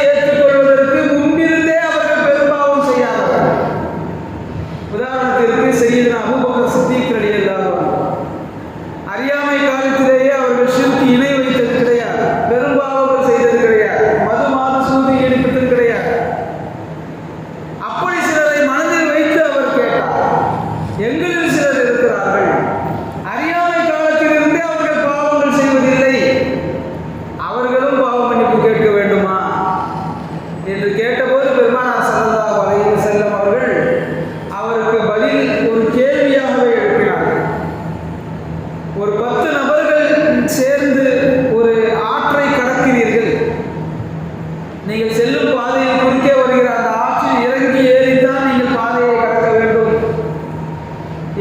entre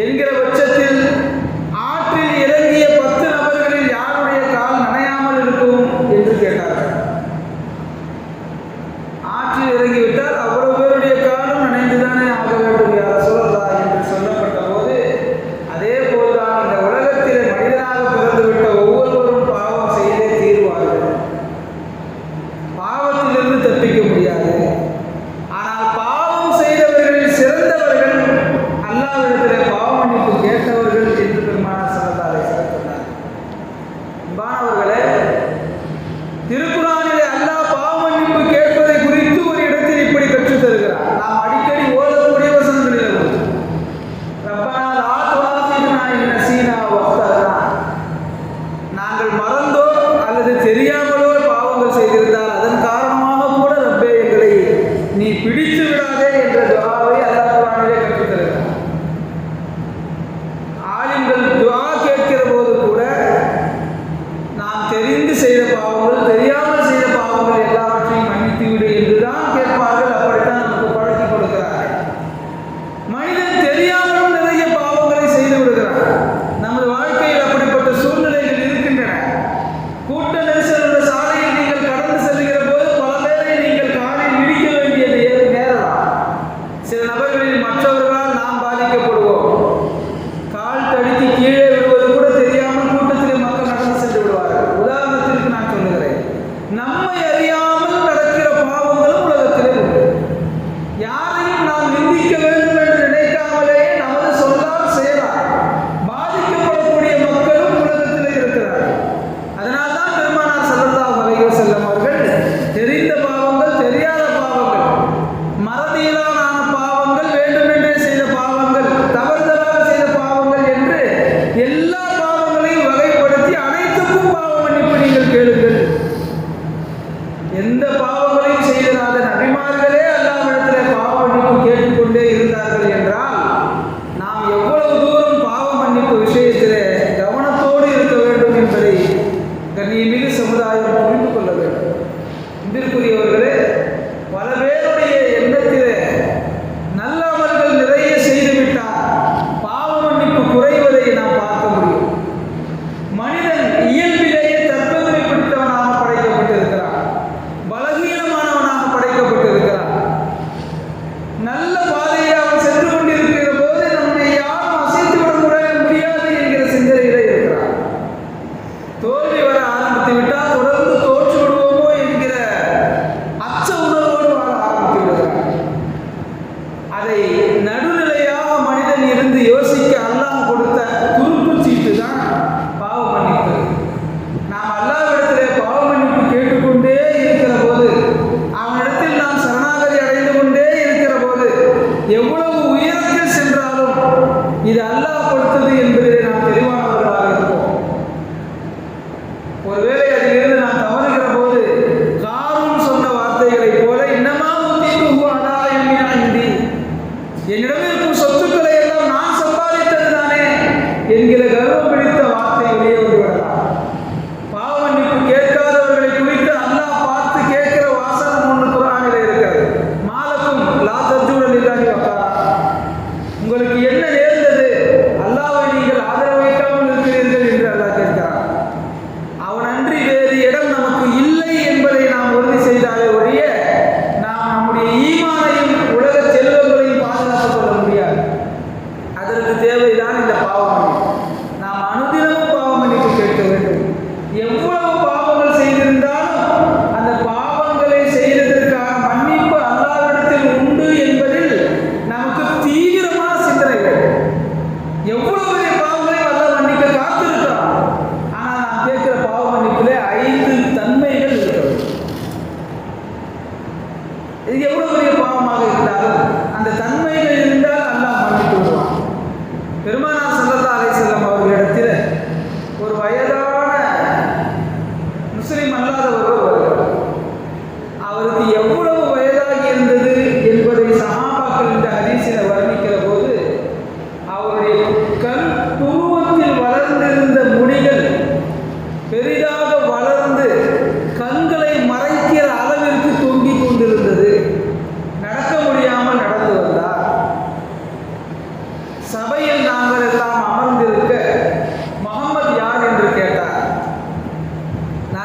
என்கிறவற்றை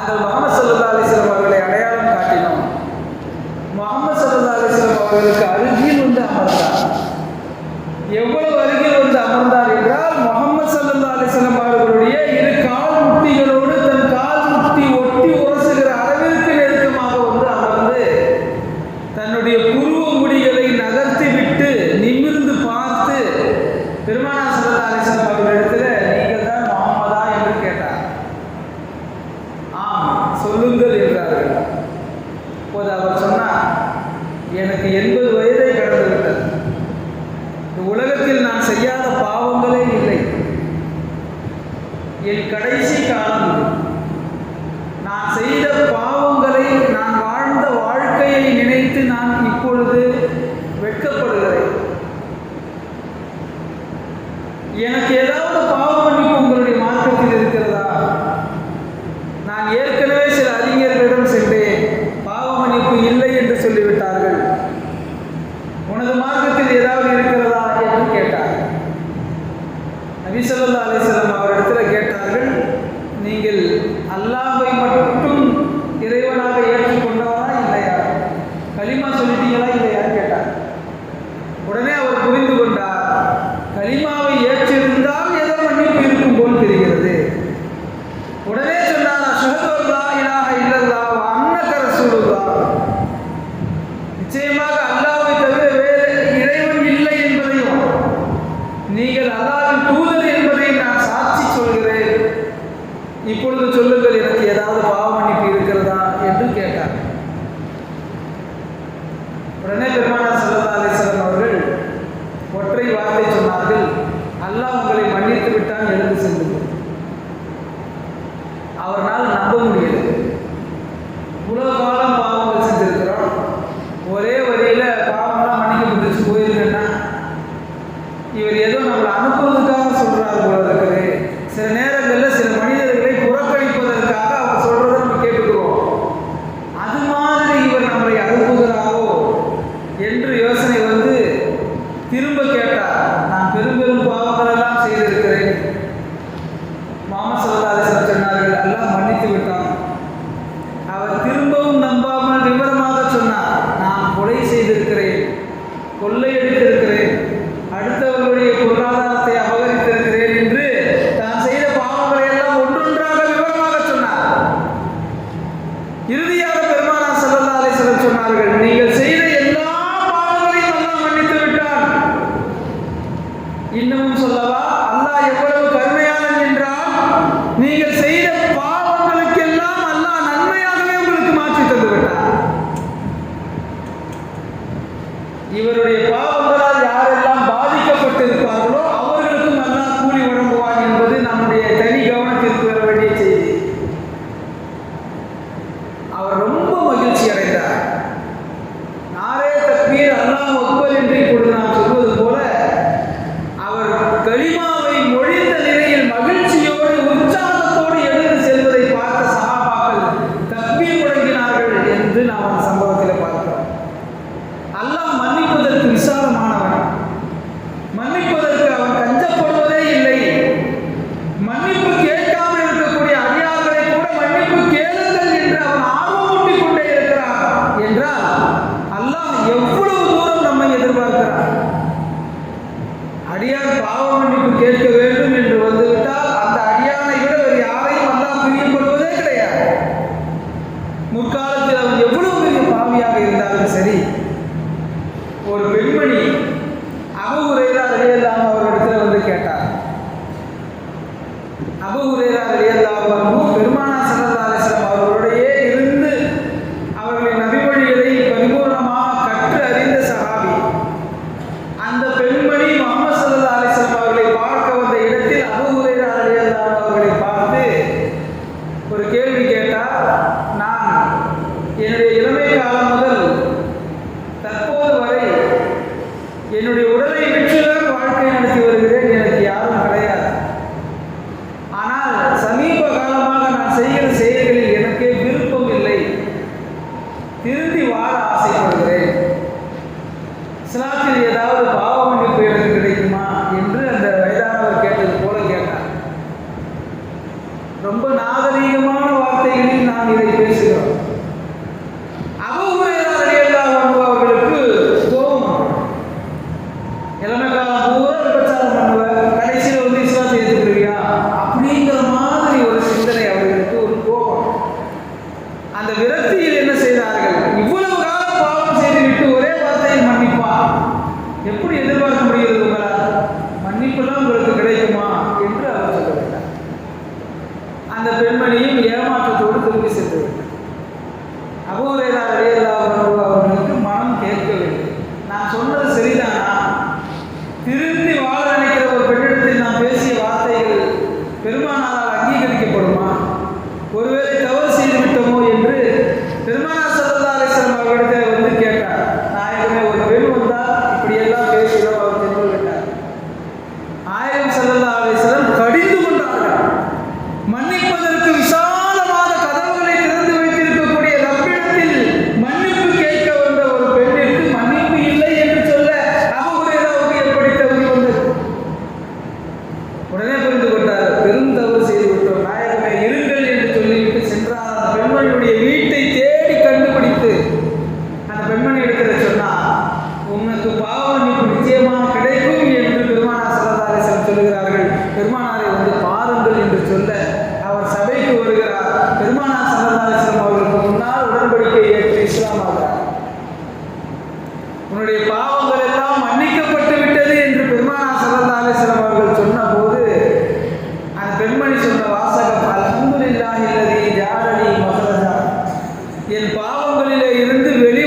நாங்கள் முகமது சல்லா அலிஸ்லம் அவர்களை அடையாளம் காட்டினோம். முகமது சல்லா அலிஸ்லம் அவர்களுக்கு அருகில் வந்து அமர்ந்தார். எவ்வளவு பாவங்களிலே இருந்து வெளி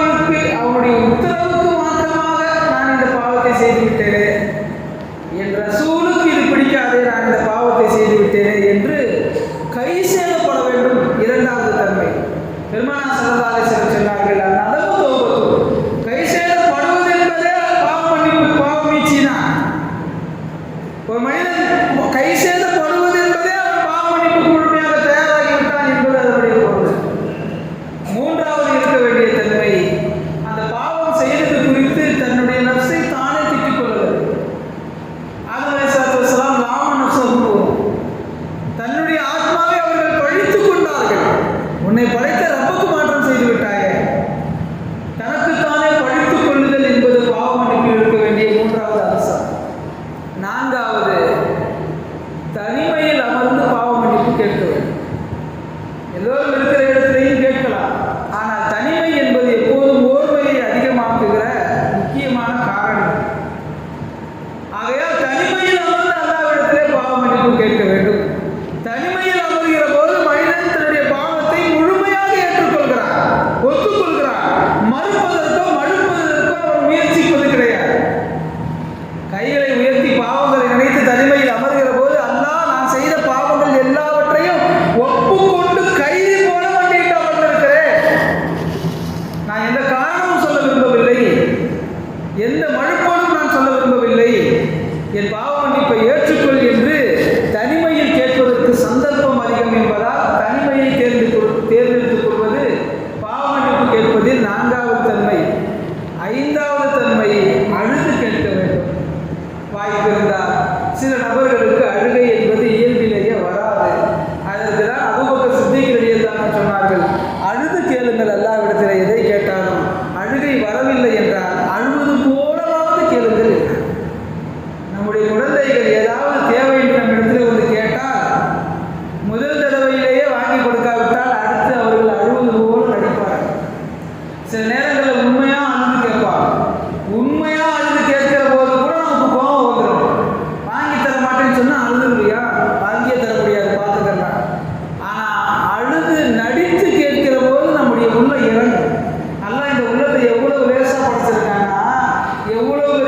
அல்லாவிற்கு அவனுடைய உத்தரவு நான்காவது தனிமையில் அமர்ந்து பாவ மன்னிப்பு கேட்க வேண்டும். எல்லோரும்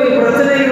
எவ்வளவு